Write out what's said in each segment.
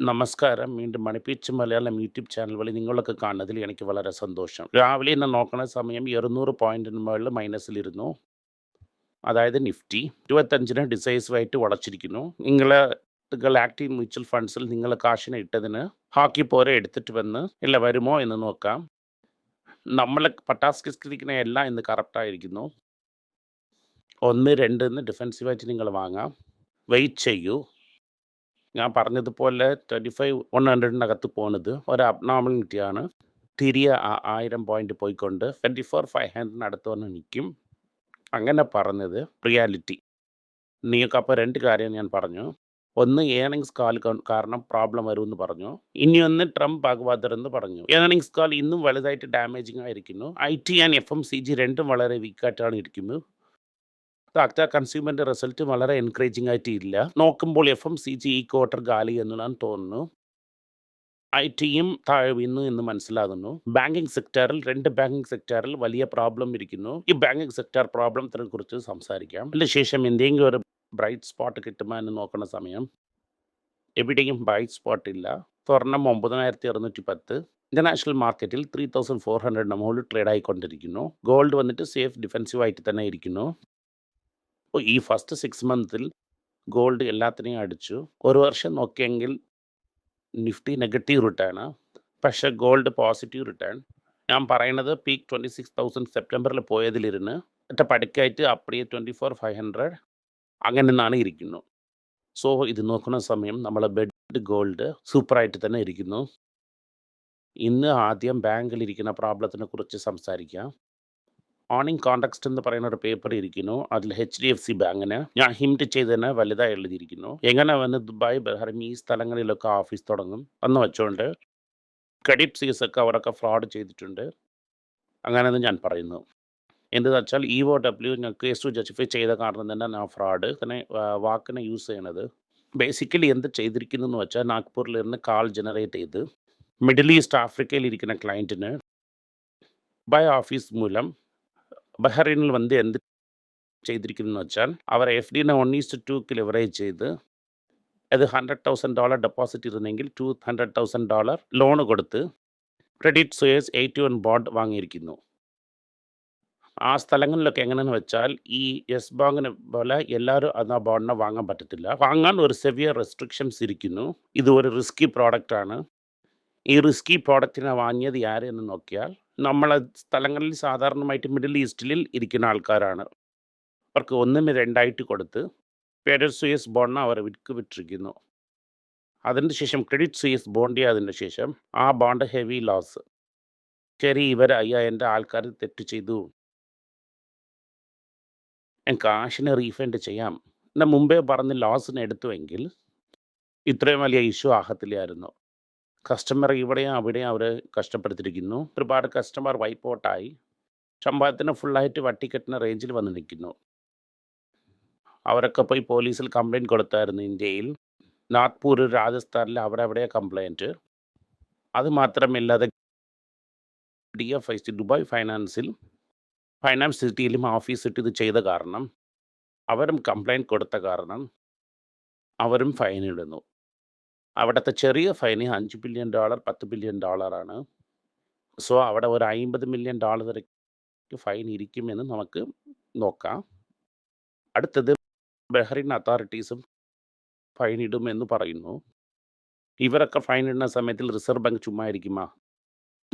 നമസ്കാരം. വീണ്ടും മണിപ്പിച്ച് Malayalam YouTube channel വഴി നിങ്ങളൊക്കെ കാണുന്നതിൽ എനിക്ക് വളരെ സന്തോഷം. രാവിലെ ഇന്ന് നോക്കുന്ന സമയം 200 പോയിന്റിന് മുകളിൽ മൈനസിലിരുന്നു. അതായത് നിഫ്റ്റി 25ന് ഡിസൈസീവായിട്ട് വളച്ചിരിക്കുന്നു. നിങ്ങൾ ആക്റ്റീവ് മ്യൂച്വൽ ഫണ്ട്സിൽ നിങ്ങൾ കാശിനെ ഇട്ടതിന് ഹാക്കി പോരെ എടുത്തിട്ട് വന്ന് ഇല്ല വരുമോ എന്ന് നോക്കാം. നമ്മൾ പട്ടാസ്കിസ്കരിക്കുന്ന എല്ലാം ഇന്ന് കറക്റ്റായിരിക്കുന്നു ഒന്ന് രണ്ട് എന്ന് ഡിഫെൻസീവായിട്ട് നിങ്ങൾ വാങ്ങാം. വെയിറ്റ് ചെയ്യൂ. ഞാൻ പറഞ്ഞതുപോലെ ട്വന്റി ഫൈവ് വൺ ഹൺഡ്രഡിനകത്ത് പോണത് ഒരു അബ്നോർമാലിറ്റിയാണ്. തിരിയ ആ 1000 പോയിന്റ് പോയിക്കൊണ്ട് ട്വന്റി ഫോർ ഫൈവ് ഹൺഡ്രഡിനടുത്ത് വന്ന് നിൽക്കും അങ്ങനെ പറഞ്ഞത് റിയാലിറ്റി. നിങ്ങൾക്ക് അപ്പോൾ രണ്ട് കാര്യം ഞാൻ പറഞ്ഞു. ഒന്ന് ഏർണിങ്സ് കാൽ കാരണം പ്രോബ്ലം വരുമെന്ന് പറഞ്ഞു. ഇനി ഒന്ന് ട്രംപ് ഭാഗവതരെന്ന് പറഞ്ഞു. ഏർണിങ്സ് കാൽ ഇന്നും വലുതായിട്ട് ഡാമേജിങ് ആയിരിക്കുന്നു. I T and F M C G രണ്ടും വളരെ വീക്കായിട്ടാണ് ഇരിക്കുന്നത്. ടാറ്റ കൺസ്യൂമറിന്റെ റിസൾട്ട് വളരെ എൻകറേജിംഗ് ആയിട്ട് ഇല്ല. നോക്കുമ്പോൾ ജി ഈ ക്വാർട്ടർ എന്ന് ഞാൻ തോന്നുന്നു. ഐ ടിയും താഴെ വീണു എന്ന് മനസ്സിലാകുന്നു. ബാങ്കിങ് സെക്ടറിൽ രണ്ട് ബാങ്കിങ് സെക്ടറിൽ വലിയ പ്രോബ്ലം ഇരിക്കുന്നു. ഈ ബാങ്കിങ് സെക്ടർ പ്രോബ്ലത്തിനെ കുറിച്ച് സംസാരിക്കാം. അതിന് ശേഷം എന്തെങ്കിലും ഒരു ബ്രൈറ്റ് സ്പോട്ട് കിട്ടുമോ എന്ന് നോക്കുന്ന സമയം എവിടെയും ബ്രൈറ്റ് സ്പോട്ട് ഇല്ല. സ്വർണം 9610 ഇന്റർനാഷണൽ മാർക്കറ്റിൽ 3400 മുകളിൽ ട്രേഡ് ആയിക്കൊണ്ടിരിക്കുന്നു. ഗോൾഡ് വന്നിട്ട് സേഫ് ഡിഫെൻസീവ് ആയിട്ട് തന്നെ ഇരിക്കുന്നു. അപ്പോൾ ഈ ഫസ്റ്റ് സിക്സ് മന്തിൽ ഗോൾഡ് എല്ലാത്തിനെയും അടിച്ചു. ഒരു വർഷം നോക്കിയെങ്കിൽ നിഫ്റ്റി നെഗറ്റീവ് റിട്ടേൺ. പക്ഷേ ഗോൾഡ് പോസിറ്റീവ് റിട്ടേൺ. ഞാൻ പറയുന്നത് പീക്ക് 26,000 സെപ്റ്റംബറിൽ പോയതിലിരുന്ന് എന്നിട്ട് പടിക്കായിട്ട് അപ്പടിയെ 24,500 അങ്ങനെന്നാണ് ഇരിക്കുന്നു. സോ ഇത് നോക്കുന്ന സമയം നമ്മളെ ബെഡ് ഗോൾഡ് സൂപ്പറായിട്ട് തന്നെ ഇരിക്കുന്നു. ഇന്ന് ആദ്യം ബാങ്കിൽ ഇരിക്കുന്ന പ്രോബ്ലത്തിനെ കുറിച്ച് സംസാരിക്കാം. ഏർണിംഗ് കോണ്ടക്സ്റ്റ് എന്ന് പറയുന്ന ഒരു പേപ്പർ ഇരിക്കുന്നു. അതിൽ എച്ച് ഡി എഫ് സി ബാങ്കിന് ഞാൻ ഹിംറ്റ് ചെയ്തതിന് വലുതായി എഴുതിയിരിക്കുന്നു. എങ്ങനെ വന്ന് ദുബായ്, ബഹ്റൈൻ ഈ സ്ഥലങ്ങളിലൊക്കെ ഓഫീസ് തുടങ്ങും എന്ന് വെച്ചുകൊണ്ട് ക്രെഡിറ്റ് സീസ് ഒക്കെ അവരൊക്കെ ഫ്രോഡ് ചെയ്തിട്ടുണ്ട്. അങ്ങനെയെന്ന് ഞാൻ പറയുന്നു. എന്തെന്ന് വെച്ചാൽ ഇ ഒ ഡബ്ല്യു ഞാൻ കേസ് ജസ്റ്റിഫൈ ചെയ്ത കാരണം തന്നെ ഞാൻ ഫ്രോഡ് തന്നെ വാക്കിനെ യൂസ് ചെയ്യണത്. ബേസിക്കലി എന്ത് ചെയ്തിരിക്കുന്നു എന്ന് വെച്ചാൽ നാഗ്പൂരിൽ നിന്ന് കാൾ ജനറേറ്റ് ചെയ്ത് മിഡിൽ ഈസ്റ്റ് ആഫ്രിക്കയിൽ ഇരിക്കുന്ന ക്ലയന്റിന് ബൈ ഓഫീസ് മൂലം ബഹ്റൈനിൽ വന്ന് എന്ത് ചെയ്തിരിക്കുന്നു വെച്ചാൽ അവർ എഫ് ഡിനെ വൺ ഈസ്റ്റ് 1:2ക്ക് ലിവറേജ് ചെയ്ത് അത് $100,000 ഡെപ്പോസിറ്റ് ഇരുന്നെങ്കിൽ $200,000 ലോൺ കൊടുത്ത് ക്രെഡിറ്റ് സുയേഴ്സ് എയ്റ്റി വൺ ബോണ്ട് വാങ്ങിയിരിക്കുന്നു. ആ സ്ഥലങ്ങളിലൊക്കെ എങ്ങനെയെന്ന് വെച്ചാൽ ഈ യെസ് ബാങ്കിനെ പോലെ എല്ലാവരും ആ ബോണ്ടിനെ വാങ്ങാൻ പറ്റത്തില്ല. വാങ്ങാൻ ഒരു സെവിയർ റെസ്ട്രിക്ഷൻസ് ഇരിക്കുന്നു. ഇത് ഒരു റിസ്കി പ്രോഡക്റ്റാണ്. ഈ റിസ്കി പ്രോഡക്റ്റിനെ വാങ്ങിയത് ആരെന്ന് നോക്കിയാൽ നമ്മളെ സ്ഥലങ്ങളിൽ സാധാരണമായിട്ട് മിഡിൽ ഈസ്റ്റിൽ ഇരിക്കുന്ന ആൾക്കാരാണ്. അവർക്ക് 1ന് 2ആയിട്ട് കൊടുത്ത് പേഡർ സുയസ് ബോണ്ടിനെ അവർ വിൽക്ക് വിട്ടിരിക്കുന്നു അതിന് ശേഷം ക്രെഡിറ്റ് സുയസ് ബോണ്ട് ചെയ്തതിന് ശേഷം ആ ബോണ്ട് ഹെവി ലോസ്. ശരി ഇവർ എന്റെ ആൾക്കാർ തെറ്റ് ചെയ്തു. ഞാൻ കാശിനെ റീഫണ്ട് ചെയ്യാം. എന്നാൽ മുമ്പേ പറഞ്ഞ് ലോസിന് എടുത്തുവെങ്കിൽ ഇത്രയും വലിയ ഇഷ്യൂ ആകത്തില്ലായിരുന്നു. കസ്റ്റമർ ഇവിടെയും അവിടെയും അവർ കഷ്ടപ്പെടുത്തിയിരിക്കുന്നു. ഒരുപാട് കസ്റ്റമർ വൈപ്പ് ഔട്ടായി. ശമ്പളത്തിന് ഫുള്ളായിട്ട് വട്ടി കെട്ടുന്ന റേഞ്ചിൽ വന്ന് നിൽക്കുന്നു. അവരൊക്കെ പോയി പോലീസിൽ കംപ്ലയിന്റ് കൊടുത്തായിരുന്നു ഇന്ത്യയിൽ. നാഗ്പൂർ, രാജസ്ഥാനിൽ അവിടെ അവിടെയാ കംപ്ലയിന്റ് അത് മാത്രമല്ലാതെ സി ദുബായ് ഫൈനാൻസിൽ ഫൈനാൻസ് സിറ്റിയിലും ഓഫീസ് ഇട്ട് ഇത് ചെയ്ത കാരണം അവരും കംപ്ലയിന്റ് കൊടുത്ത കാരണം അവരും ഫൈൻ ഇടുന്നു. അവിടുത്തെ ചെറിയ ഫൈന് $5 ബില്യൺ $10 ബില്യൺ ആണ്. സോ അവിടെ ഒരു അമ്പത് മില്യൺ ഡോളർ വരെ ഫൈൻ ഇരിക്കുമെന്ന് നമുക്ക് നോക്കാം. അടുത്തത് ബഹ്റിൻ അതോറിറ്റീസും ഫൈൻ ഇടുമെന്ന് പറയുന്നു. ഇവരൊക്കെ ഫൈൻ ഇടുന്ന സമയത്തിൽ റിസർവ് ബാങ്ക് ചുമ്മാ ഇരിക്കുമോ?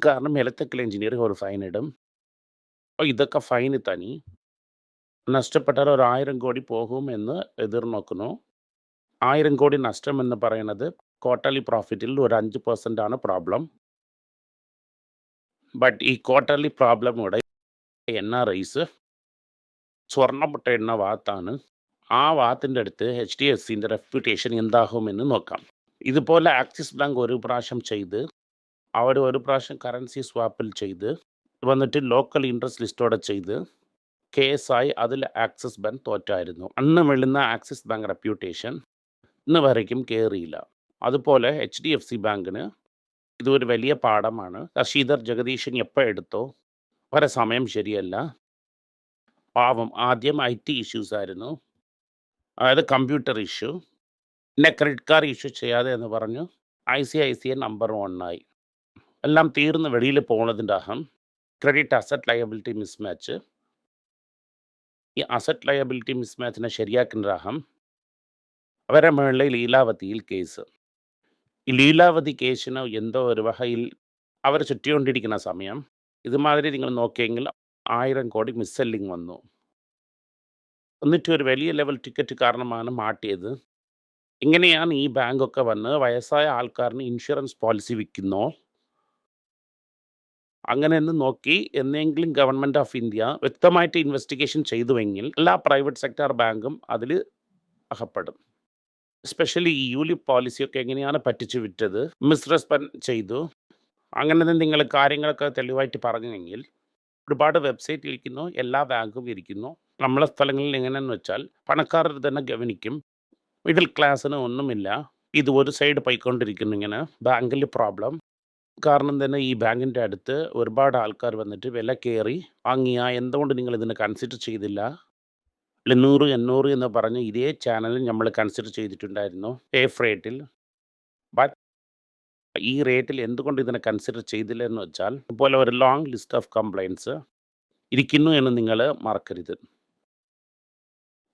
കാരണം ഇലക്ട്രിക്കൽ എഞ്ചിനീയർ ഒരു ഫൈൻ ഇടും. ഇതൊക്കെ ഫൈന് തനി. നഷ്ടപ്പെട്ടാൽ ഒരു ആയിരം കോടി പോകുമെന്ന് എതിർനോക്കുന്നു. ആയിരം കോടി നഷ്ടം എന്ന് പറയുന്നത് ക്വാർട്ടർലി പ്രോഫിറ്റിൽ ഒരു 5% ആണ് പ്രോബ്ലം. ബട്ട് ഈ ക്വാർട്ടർലി പ്രോബ്ലമോടെ ഐസ് സ്വർണം എണ്ണ വാത്താണ് ആ വാത്തിന്റെ അടുത്ത് എച്ച് ഡി എഫ് സിന്റെ റെപ്യൂട്ടേഷൻ എന്താകുമെന്ന് നോക്കാം. ഇതുപോലെ ആക്സിസ് ബാങ്ക് ഒരു പ്രാവശ്യം ചെയ്ത് അവർ ഒരു പ്രാവശ്യം കറൻസി സ്വാപ്പിൽ ചെയ്ത് വന്നിട്ട് ലോക്കൽ ഇൻട്രസ്റ്റ് ലിസ്റ്റോടെ ചെയ്ത് കേസായി അതിൽ ആക്സിസ് ബാങ്ക് തോറ്റായിരുന്നു. അന്ന് വീഴുന്ന ആക്സിസ് ബാങ്ക് റെപ്യൂട്ടേഷൻ ഇന്ന് വരയ്ക്കും കേറിയില്ല. അതുപോലെ എച്ച് ഡി എഫ് സി ബാങ്കിന് ഇതൊരു വലിയ പാഠമാണ്. ശശിധർ ജഗദീശൻ എപ്പോൾ എടുത്തോ വരെ സമയം ശരിയല്ല. പാവം ആദ്യം ഐ ടി ഇഷ്യൂസ് ആയിരുന്നു. അതായത് കമ്പ്യൂട്ടർ ഇഷ്യൂ. പിന്നെ ക്രെഡിറ്റ് കാർഡ് ഇഷ്യൂ ചെയ്യാതെ എന്ന് പറഞ്ഞു I C I C I number വണ്ണായി എല്ലാം തീർന്ന് വെളിയിൽ പോകുന്നതിന്റെ അഹം ക്രെഡിറ്റ് അസറ്റ് ലയബിലിറ്റി മിസ്മാച്ച് ഈ അസറ്റ് ലയബിലിറ്റി മിസ്മാച്ചിനെ ശരിയാക്കുന്ന അഹം അവരെ മുകളിൽ ലീലാവതിയിൽ കേസ് ഈ ലീലാവതി കേസിന് എന്തോ ഒരു വകയിൽ അവർ ചുറ്റിക്കൊണ്ടിരിക്കുന്ന സമയം. ഇതുമാതിരി നിങ്ങൾ നോക്കിയെങ്കിൽ ആയിരം കോടി മിസ്സെല്ലിങ് വന്നു. എന്നിട്ട് ഒരു വലിയ ലെവൽ ടിക്കറ്റ് കാരണമാണ് മാറ്റിയത് എങ്ങനെയാണ് ഈ ബാങ്കൊക്കെ വന്ന് വയസ്സായ ആൾക്കാരിന് ഇൻഷുറൻസ് പോളിസി വിൽക്കുന്നോ? അങ്ങനെ ഒന്ന് നോക്കി എന്നെങ്കിലും ഗവൺമെന്റ് ഓഫ് ഇന്ത്യ വ്യക്തമായിട്ട് ഇൻവെസ്റ്റിഗേഷൻ ചെയ്തുവെങ്കിൽ എല്ലാ പ്രൈവറ്റ് സെക്ടർ ബാങ്കും അതിൽ അകപ്പെടും. എസ്പെഷ്യലി ഈ യൂലിപ് പോളിസിയൊക്കെ എങ്ങനെയാണ് പറ്റിച്ചു വിറ്റത്? മിസ്റെസ്പെൻഡ് ചെയ്തു. അങ്ങനെ നിങ്ങൾ കാര്യങ്ങളൊക്കെ തെളിവായിട്ട് പറഞ്ഞെങ്കിൽ ഒരുപാട് വെബ്സൈറ്റ് ഇരിക്കുന്നു എല്ലാ ബാങ്കും ഇരിക്കുന്നു. നമ്മളെ സ്ഥലങ്ങളിൽ എങ്ങനെയെന്ന് വെച്ചാൽ പണക്കാരർ തന്നെ ഗവനിക്കും. മിഡിൽ ക്ലാസ്സിന് ഒന്നുമില്ല. ഇത് ഒരു സൈഡ് പോയിക്കൊണ്ടിരിക്കുന്നു ഇങ്ങനെ. ബാങ്കിൽ പ്രോബ്ലം കാരണം തന്നെ ഈ ബാങ്കിന്റെ അടുത്ത് ഒരുപാട് ആൾക്കാർ വന്നിട്ട് വില കയറി വാങ്ങിയ എന്തുകൊണ്ട് നിങ്ങൾ ഇതിനെ കൺസിഡർ ചെയ്തില്ല? എണ്ണൂറ് എണ്ണൂറ് എന്ന് പറഞ്ഞ് ഇതേ ചാനൽ നമ്മൾ കൺസിഡർ ചെയ്തിട്ടുണ്ടായിരുന്നു സേഫ് റേറ്റിൽ ബട്ട് ഈ റേറ്റിൽ എന്തുകൊണ്ട് ഇതിനെ കൺസിഡർ ചെയ്തില്ല എന്ന് വെച്ചാൽ ഇതുപോലെ ഒരു ലോങ് ലിസ്റ്റ് ഓഫ് കംപ്ലയിൻസ് ഇരിക്കുന്നു എന്ന് നിങ്ങൾ മറക്കരുത്.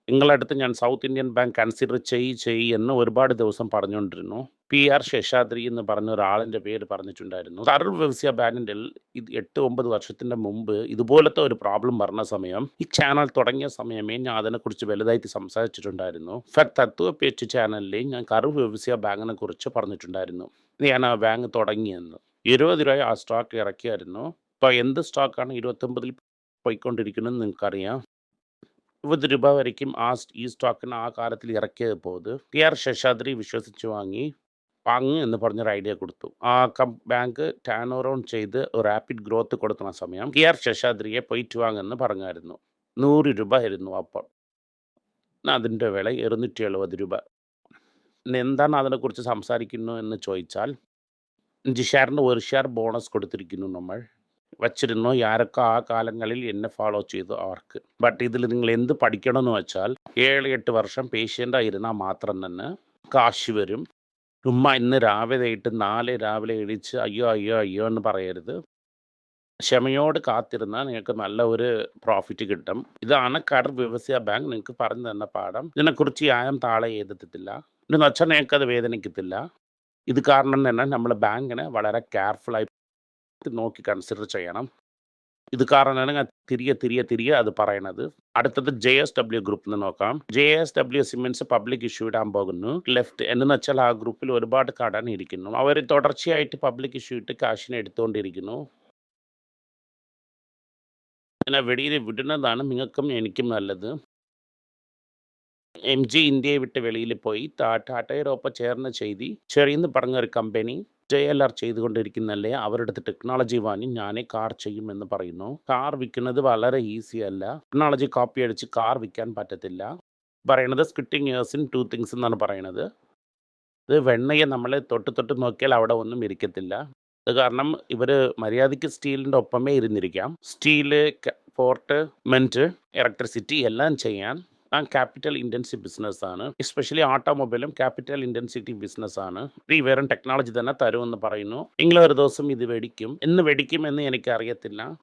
നിങ്ങളടുത്ത് ഞാൻ സൗത്ത് ഇന്ത്യൻ ബാങ്ക് കൺസിഡർ ചെയ്യ് ചെയ് എന്ന് ഒരുപാട് ദിവസം പറഞ്ഞുകൊണ്ടിരുന്നു. പി ആർ ശേഷാദ്രി എന്ന് പറഞ്ഞ ഒരാളിന്റെ പേര് പറഞ്ഞിട്ടുണ്ടായിരുന്നു. സർവ് വ്യവസായ ബാങ്കിന്റെ ഇത് എട്ട് ഒമ്പത് വർഷത്തിന്റെ മുമ്പ് ഇതുപോലത്തെ ഒരു പ്രോബ്ലം പറഞ്ഞ സമയം ഈ ചാനൽ തുടങ്ങിയ സമയമേ ഞാൻ അതിനെക്കുറിച്ച് വലുതായിട്ട് സംസാരിച്ചിട്ടുണ്ടായിരുന്നു. ഫാക്ട് തത്വ പേച്ച് ചാനലിൽ ഞാൻ കറു വ്യവസായ ബാങ്കിനെ കുറിച്ച് പറഞ്ഞിട്ടുണ്ടായിരുന്നു. ഞാൻ ആ ബാങ്ക് തുടങ്ങിയെന്ന്. ഇരുപത് രൂപ ആ സ്റ്റോക്ക് ഇറക്കിയായിരുന്നു. ഇപ്പോൾ എന്ത് സ്റ്റോക്കാണ് ഇരുപത്തൊമ്പതിൽ പോയിക്കൊണ്ടിരിക്കുന്നത് നിങ്ങൾക്കറിയാം. ഇരുപത് രൂപ വരയ്ക്കും. ആ ഈ സ്റ്റോക്കിന് ആ കാലത്തിൽ ഇറക്കിയത് പോത്. പി ആർ ശേഷാദ്രി വിശ്വസിച്ച് വാങ്ങി വാങ്ങ് എന്ന് പറഞ്ഞൊരു ഐഡിയ കൊടുത്തു. ആ കം ബാങ്ക് ടേൺ ഓൺ ചെയ്ത് റാപ്പിഡ് ഗ്രോത്ത് കൊടുക്കുന്ന സമയം കെ ആർ ശേഷാദ്രിയെ പോയിട്ട് വാങ്ങുമെന്ന് പറഞ്ഞായിരുന്നു. നൂറ് രൂപ ആയിരുന്നു അപ്പോൾ. അതിന്റെ വില ഇരുന്നൂറ്റി എഴുപത് രൂപ. എന്താണ് അതിനെക്കുറിച്ച് സംസാരിക്കുന്നു എന്ന് ചോദിച്ചാൽ അഞ്ച് ഷെയറിന് ഒരു ഷെയർ ബോണസ് കൊടുത്തിരിക്കുന്നു നമ്മൾ. വച്ചിരുന്നു? ആരൊക്കെ ആ കാലങ്ങളിൽ എന്നെ ഫോളോ ചെയ്തു അവർക്ക്? ബട്ട് ഇതിൽ നിങ്ങൾ എന്ത് പഠിക്കണമെന്ന് വെച്ചാൽ ഏഴ് എട്ട് വർഷം പേഷ്യന്റ് ആയിരുന്നാൽ മാത്രം തന്നെ കാശ് വരും. ചുമ്മാ ഇന്ന് രാവിലെ ഇട്ട് നാല് രാവിലെ എഴിച്ച് അയ്യോ അയ്യോ അയ്യോ എന്ന് പറയരുത്. ക്ഷമയോട് കാത്തിരുന്നാൽ നിങ്ങൾക്ക് നല്ല ഒരു പ്രോഫിറ്റ് കിട്ടും. ഇതാണ് കടർ വ്യവസായ ബാങ്ക് നിങ്ങൾക്ക് പറഞ്ഞു തന്ന പാഠം. ഇതിനെക്കുറിച്ച് ആയം താഴെ എഴുതത്തില്ല എന്ന് വെച്ചാൽ നിങ്ങൾക്കത് വേദനിക്കത്തില്ല. ഇത് കാരണം തന്നെ നമ്മൾ ബാങ്കിനെ വളരെ കെയർഫുള്ളായി നോക്കി കൺസിഡർ ചെയ്യണം. ഇത് കാരണമാണ് ഞാൻ തിരികെ തിരികെ തിരികെ അത് പറയണത്. അടുത്തത് ജെ എസ് ഡബ്ല്യു ഗ്രൂപ്പ് നോക്കാം. J S W cements public issue ഇടാൻ പോകുന്നു. ലെഫ്റ്റ് എന്ന് വെച്ചാൽ ആ ഗ്രൂപ്പിൽ ഒരുപാട് കടൻ ഇരിക്കുന്നു. അവർ തുടർച്ചയായിട്ട് പബ്ലിക് ഇഷ്യൂ ഇട്ട് കാശിനെ എടുത്തുകൊണ്ടിരിക്കുന്നു അങ്ങനെ വെളിയിൽ വിടുന്നതാണ് നിങ്ങൾക്കും എനിക്കും നല്ലത്. എം ജി ഇന്ത്യയെ വിട്ട് വെളിയിൽ പോയി. ടാറ്റയോടൊപ്പം ചേർന്ന് ചെയ്തി. ചെറിയെന്ന് പറഞ്ഞ ഒരു കമ്പനി ജെ എൽ ആർ ചെയ്തുകൊണ്ടിരിക്കുന്നല്ലേ? അവരുടെ അടുത്ത് ടെക്നോളജി വാങ്ങി ഞാനേ കാർ ചെയ്യുമെന്ന് പറയുന്നു. കാർ വിൽക്കുന്നത് വളരെ ഈസി അല്ല ടെക്നോളജി കോപ്പി അടിച്ച് കാർ വിൽക്കാൻ പറ്റത്തില്ല. പറയണത് സ്കിറ്റിംഗ് ഇയേഴ്സ് ഇൻ ടു തിങ്സ് എന്നാണ് പറയണത് ഇത് വെണ്ണയെ നമ്മൾ തൊട്ട് തൊട്ട് നോക്കിയാൽ അവിടെ ഒന്നും ഇരിക്കത്തില്ല. അത് കാരണം ഇവർ മര്യാദയ്ക്ക് സ്റ്റീലിന്റെ ഒപ്പമേ ഇരുന്നിരിക്കാം. സ്റ്റീൽ പോർട്ട് മെന്റ് ഇലക്ട്രിസിറ്റി എല്ലാം ചെയ്യാൻ ക്യാപിറ്റൽ ഇന്റൻസീവ് ബിസിനസ് ആണ്. എസ്പെഷ്യലി ഓട്ടോമൊബൈലും ക്യാപിറ്റൽ ഇന്റൻസിറ്റി ബിസിനസ് ആണ്. ഈ വേറെ ടെക്നോളജി തന്നെ തരുമെന്ന് പറയുന്നു. നിങ്ങൾ ഒരു ദിവസം ഇത് വെടിക്കും. എന്ന് വെടിക്കും എന്ന് എനിക്ക് അറിയത്തില്ല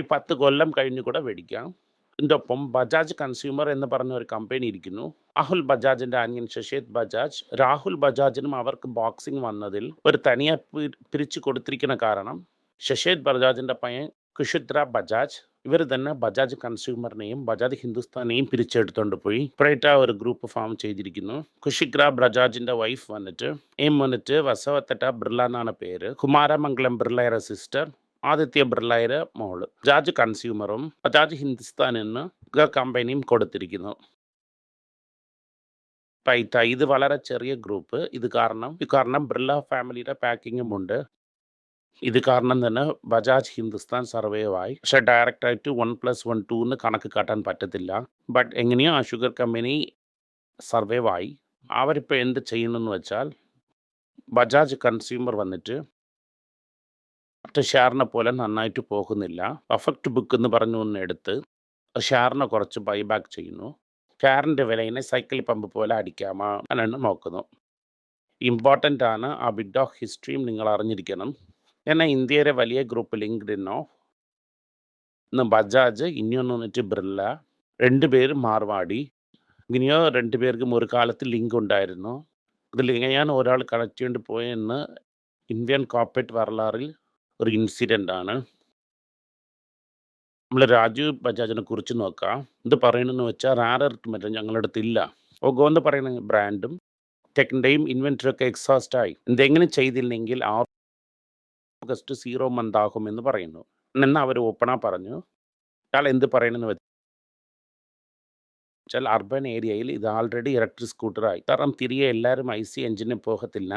ഈ പത്ത് കൊല്ലം കഴിഞ്ഞു കൂടെ വെടിക്കാം. ഇതിന്റെ ഒപ്പം ബജാജ് കൺസ്യൂമർ എന്ന് പറഞ്ഞ ഒരു കമ്പനി ഇരിക്കുന്നു. അഹുൽ ബജാജിന്റെ അനിയൻ ശശേത് ബജാജ്. രാഹുൽ ബജാജിനും അവർക്ക് ബോക്സിംഗ് വന്നതിൽ ഒരു തനിയെ പിരിച്ചു കൊടുത്തിരിക്കുന്ന കാരണം ശശേത് ബജാജിന്റെ പയ്യൻ കുഷുദ്ര ബജാജ്. ഇവർ തന്നെ ബജാജ് കൺസ്യൂമറിനെയും ബജാജ് ഹിന്ദുസ്ഥാനെയും പിരിച്ചെടുത്തോണ്ട് പോയി. പ്രൈറ്റ ഒരു ഗ്രൂപ്പ് ഫോം ചെയ്തിരിക്കുന്നു. കുഷിഗ്ര ബജാജിന്റെ വൈഫ് വന്നിട്ട് എം വന്നിട്ട് വസവത്തട്ട ബിർള എന്നാണ് പേര്. കുമാരമംഗലം ബിർളയുടെ സിസ്റ്റർ ആദിത്യ ബിർളയുടെ മോൾ. ബജാജ് കൺസ്യൂമറും ബജാജ് ഹിന്ദുസ്ഥാൻ എന്ന് കമ്പനിയും കൊടുത്തിരിക്കുന്നു. പൈത്ത ഇത് വളരെ ചെറിയ ഗ്രൂപ്പ്. ഇത് കാരണം ഇത് കാരണം ബിർള ഫാമിലിയുടെ പാക്കിങ്ങും ഉണ്ട്. ഇത് കാരണം തന്നെ ബജാജ് ഹിന്ദുസ്ഥാൻ സർവേവായി പക്ഷെ ഡയറക്റ്റായിട്ട് വൺ പ്ലസ് വൺ ടു എന്ന് കണക്ക് കാട്ടാൻ പറ്റത്തില്ല. ബട്ട് എങ്ങനെയോ ആ ഷുഗർ കമ്പനി സർവേവായി അവരിപ്പോൾ എന്ത് ചെയ്യുന്നെന്ന് വെച്ചാൽ ബജാജ് കൺസ്യൂമർ വന്നിട്ട് മറ്റു ഷെയറിനെ പോലെ നന്നായിട്ട് പോകുന്നില്ല. പെർഫെക്റ്റ് ബുക്ക് എന്ന് പറഞ്ഞു ഒന്ന് എടുത്ത് ഷെയറിനെ കുറച്ച് ബൈബാക്ക് ചെയ്യുന്നു. ഷെയറിന്റെ വിലയിനെ സൈക്കിൾ പമ്പ് പോലെ അടിക്കാമോ? എന്നാണ് നോക്കുന്നു ഇമ്പോർട്ടന്റ് ആണ് ആ ബിഡ് ഓഫ് ഹിസ്റ്ററിയും നിങ്ങൾ അറിഞ്ഞിരിക്കണം. എന്നാൽ ഇന്ത്യയിലെ വലിയ ഗ്രൂപ്പ് ലിങ്ക്ഡിനോ ഇന്ന് ബജാജ് ഇനിയൊന്ന് വന്നിട്ട് ബിർല രണ്ട് പേരും മാർവാടി ഇങ്ങനെയോ രണ്ട് പേർക്കും ഒരു കാലത്ത് ലിങ്ക് ഉണ്ടായിരുന്നു ഇതിൽ എങ്ങനെയാണ് ഒരാൾ കണക്ട് ചെയ്യേണ്ടി പോയെന്ന് ഇന്ത്യൻ കോർപ്പറേറ്റ് വരലാറിൽ ഒരു ഇൻസിഡന്റ് ആണ് നമ്മൾ രാജീവ് ബജാജിനെ കുറിച്ച് നോക്കാം ഇത് പറയണമെന്ന് വെച്ചാൽ റാരർ മറ്റേ ഞങ്ങളുടെ അടുത്ത് ഇല്ല ഒഗോ എന്ന് പറയുന്ന ബ്രാൻഡും ടെക്കിന്റെയും ഇൻവെന്ററിയൊക്കെ എക്സോസ്റ്റ് ആയി എന്തെങ്കിലും ചെയ്തില്ലെങ്കിൽ ഓഗസ്റ്റ് സീറോ മന്ത് എന്ന് പറയുന്നു. എന്ന് അവർ ഓപ്പണാ പറഞ്ഞു. ഇയാൾ എന്ത് പറയണമെന്ന് വെച്ചാൽ അർബൻ ഏരിയയിൽ ഇത് ആൾറെഡി ഇലക്ട്രിക് സ്കൂട്ടറായി കാരണം തിരികെ എല്ലാവരും ഐ സി എഞ്ചിന് പോകത്തില്ല.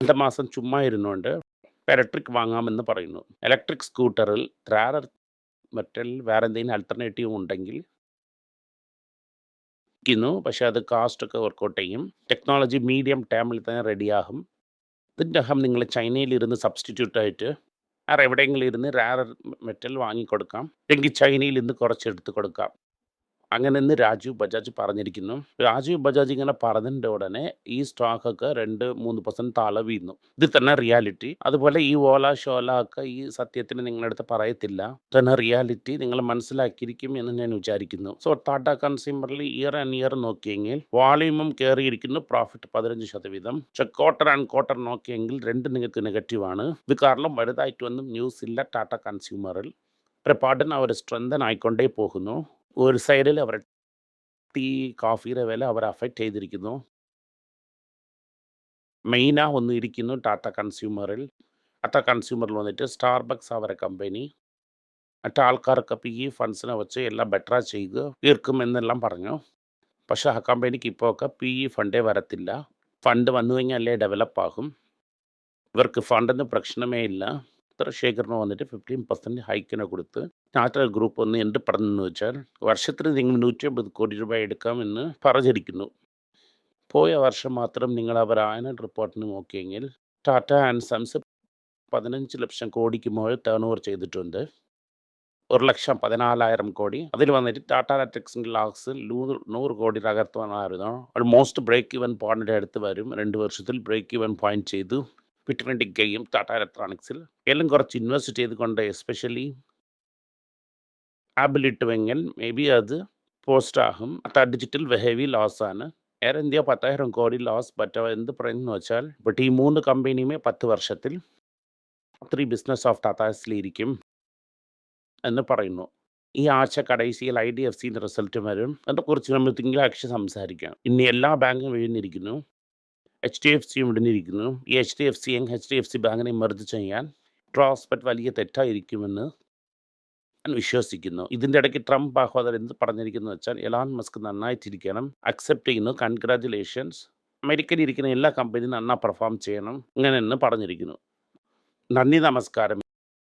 രണ്ട് മാസം ചുമ്മാ ഇരുന്നുകൊണ്ട് ഇലക്ട്രിക് വാങ്ങാമെന്ന് പറയുന്നു. ഇലക്ട്രിക് സ്കൂട്ടറിൽ റാരർ മെറ്റൽ വേറെ എന്തെങ്കിലും അൾട്ടർനേറ്റീവ് ഉണ്ടെങ്കിൽ ക്കുന്നു. പക്ഷേ അത് കാസ്റ്റ് ഒക്കെ വർക്കൗട്ട് ചെയ്യും. ടെക്നോളജി മീഡിയം ടൈമിൽ തന്നെ റെഡിയാകും ഇതിന്റെ അഹം നിങ്ങൾ ചൈനയിൽ ഇരുന്ന് സബ്സ്റ്റിറ്റ്യൂട്ട് ആയിട്ട് വേറെ എവിടെയെങ്കിലും ഇരുന്ന് റാരർ മെറ്റൽ വാങ്ങിക്കൊടുക്കാം. അല്ലെങ്കിൽ ചൈനയിൽ ഇന്ന് കുറച്ച് എടുത്ത് കൊടുക്കാം. അങ്ങനെ ഇന്ന് രാജീവ് ബജാജ് പറഞ്ഞിരിക്കുന്നു. രാജീവ് ബജാജ് ഇങ്ങനെ പറഞ്ഞതിന്റെ ഉടനെ ഈ സ്റ്റോക്കൊക്കെ രണ്ട് മൂന്ന് പെർസെന്റ് താഴെ വീഴുന്നു. ഇത് തന്നെ റിയാലിറ്റി അതുപോലെ ഈ ഓല ഷോല ഒക്കെ ഈ സത്യത്തിന് നിങ്ങളുടെ അടുത്ത് പറയത്തില്ല തന്നെ റിയാലിറ്റി നിങ്ങൾ മനസ്സിലാക്കിയിരിക്കും എന്ന് ഞാൻ വിചാരിക്കുന്നു. സോ ടാറ്റ കൺസ്യൂമറിൽ ഇയർ ആൻഡ് ഇയർ നോക്കിയെങ്കിൽ വോളിയൂമും കയറിയിരിക്കുന്നു. പ്രോഫിറ്റ് പതിനഞ്ച് ശതവീതം പക്ഷെ ക്വാർട്ടർ ആൻഡ് ക്വാർട്ടർ നോക്കിയെങ്കിൽ രണ്ട് നിങ്ങൾക്ക് നെഗറ്റീവാണ് ഇത് കാരണം വലുതായിട്ടൊന്നും ന്യൂസ് ഇല്ല ടാറ്റ കൺസ്യൂമറിൽ പാടിന് അവർ സ്ട്രെങ്തൻ ആയിക്കൊണ്ടേ പോകുന്നു. ഒരു സൈഡിൽ അവർ ടീ കോഫിയുടെ വില അവർ അഫക്റ്റ് ചെയ്തിരിക്കുന്നു. മെയിനാ ഒന്ന് ഇരിക്കുന്നു ടാറ്റ കൺസ്യൂമറിൽ. ടാറ്റ കൺസ്യൂമറിൽ വന്നിട്ട് സ്റ്റാർബക്സ് അവരെ കമ്പനി. മറ്റേ ആൾക്കാർക്ക് ഈ ഫണ്ട്സിനെ വെച്ച് എല്ലാം ബെറ്ററാ ചെയ്ത് തീർക്കും എന്നെല്ലാം പറഞ്ഞു. പക്ഷേ ആ കമ്പനിക്ക് ഇപ്പോൾ ഒക്കെ പി ഇ ഫണ്ടേ വരത്തില്ല. ഫണ്ട് വന്നു ഡെവലപ്പ് ആകും ഇവർക്ക് ഫണ്ടെന്ന് പ്രശ്നമേ ഇല്ല. ചന്ദ്രശേഖറിന് വന്നിട്ട് ഫിഫ്റ്റീൻ പെർസെന്റ് ഹൈക്കിനെ കൊടുത്ത് ടാറ്റ ഗ്രൂപ്പ് ഒന്ന് എന്ത് പറഞ്ഞെന്ന് വെച്ചാൽ വർഷത്തിന് നിങ്ങൾ നൂറ്റി അമ്പത് കോടി രൂപ എടുക്കാമെന്ന് പറഞ്ഞിരിക്കുന്നു. പോയ വർഷം മാത്രം നിങ്ങൾ അവർ ആനുവൽ റിപ്പോർട്ടിന് നോക്കിയെങ്കിൽ ടാറ്റ ആൻഡ് സൺസ് പതിനഞ്ച് ലക്ഷം കോടിക്ക് മുകളിൽ ടേൺ ഓവർ ചെയ്തിട്ടുണ്ട്. ഒരു ലക്ഷം പതിനാലായിരം കോടി. അതിൽ വന്നിട്ട് ടാറ്റ ഇലക്ട്രിക്സിന്റെ ലാക്സ് നൂറ് കോടി അകത്തുവാനായിരുന്നു ഓൾമോസ്റ്റ് ബ്രേക്ക് ഇവൻ പോയിന്റിന്റെ അടുത്ത് വരും. രണ്ട് വർഷത്തിൽ ബ്രേക്ക് ഇവൻ പോയിന്റ് ചെയ്തു. വിട്ടുകൊണ്ടിരിക്കുകയും ടാറ്റ ഇലക്ട്രോണിക്സിൽ എല്ലാം കുറച്ച് ഇൻവെസ്റ്റ് ചെയ്തുകൊണ്ട് എസ്പെഷ്യലി ആപ്പിൽ ഇട്ടുവെങ്കിൽ മേ ബി അത് പോസ്റ്റ് ആകും. അത് ഡിജിറ്റൽ ഹെവി ആണ്. എയർ ഇന്ത്യ പത്തായിരം കോടി ലോസ് ബട്ട് എന്ത് പറയുന്നു വെച്ചാൽ ബട്ട് ഈ മൂന്ന് കമ്പനിയുമേ പത്ത് വർഷത്തിൽ ത്രീ ബിസിനസ് ഓഫ് ടാറ്റാസിലിരിക്കും എന്ന് പറയുന്നു. ഈ ആഴ്ച കടൈസിയിൽ ഐ ഡി എഫ് സിന്റെ റിസൾട്ട് വരും. അതിനെക്കുറിച്ച് നമ്മൾ തിങ്കളാഴ്ച സംസാരിക്കാം. ഇനി എല്ലാ ബാങ്കും വീഴുന്നിരിക്കുന്നു എച്ച് ഡി എഫ് സിയും ഇടിഞ്ഞിരിക്കുന്നു ഈ H D F C H D F C ബാങ്കിനെ മെർജ് ചെയ്യാൻ ട്രോസ്പെറ്റ് വലിയ തെറ്റായിരിക്കുമെന്ന് ഞാൻ വിശ്വസിക്കുന്നു. ഇതിന്റെ ഇടയ്ക്ക് ട്രംപ് ആഹ്വാദം എന്ത് പറഞ്ഞിരിക്കുന്നു വെച്ചാൽ എലാൻ മസ്ക് നന്നായിട്ടിരിക്കണം അക്സെപ്റ്റ് ചെയ്യുന്നു കൺഗ്രാറ്റുലേഷൻസ് അമേരിക്കയിൽ ഇരിക്കുന്ന എല്ലാ കമ്പനിയും നന്നാ പെർഫോം ചെയ്യണം ഇങ്ങനെ എന്ന് പറഞ്ഞിരിക്കുന്നു. നന്ദി നമസ്കാരം.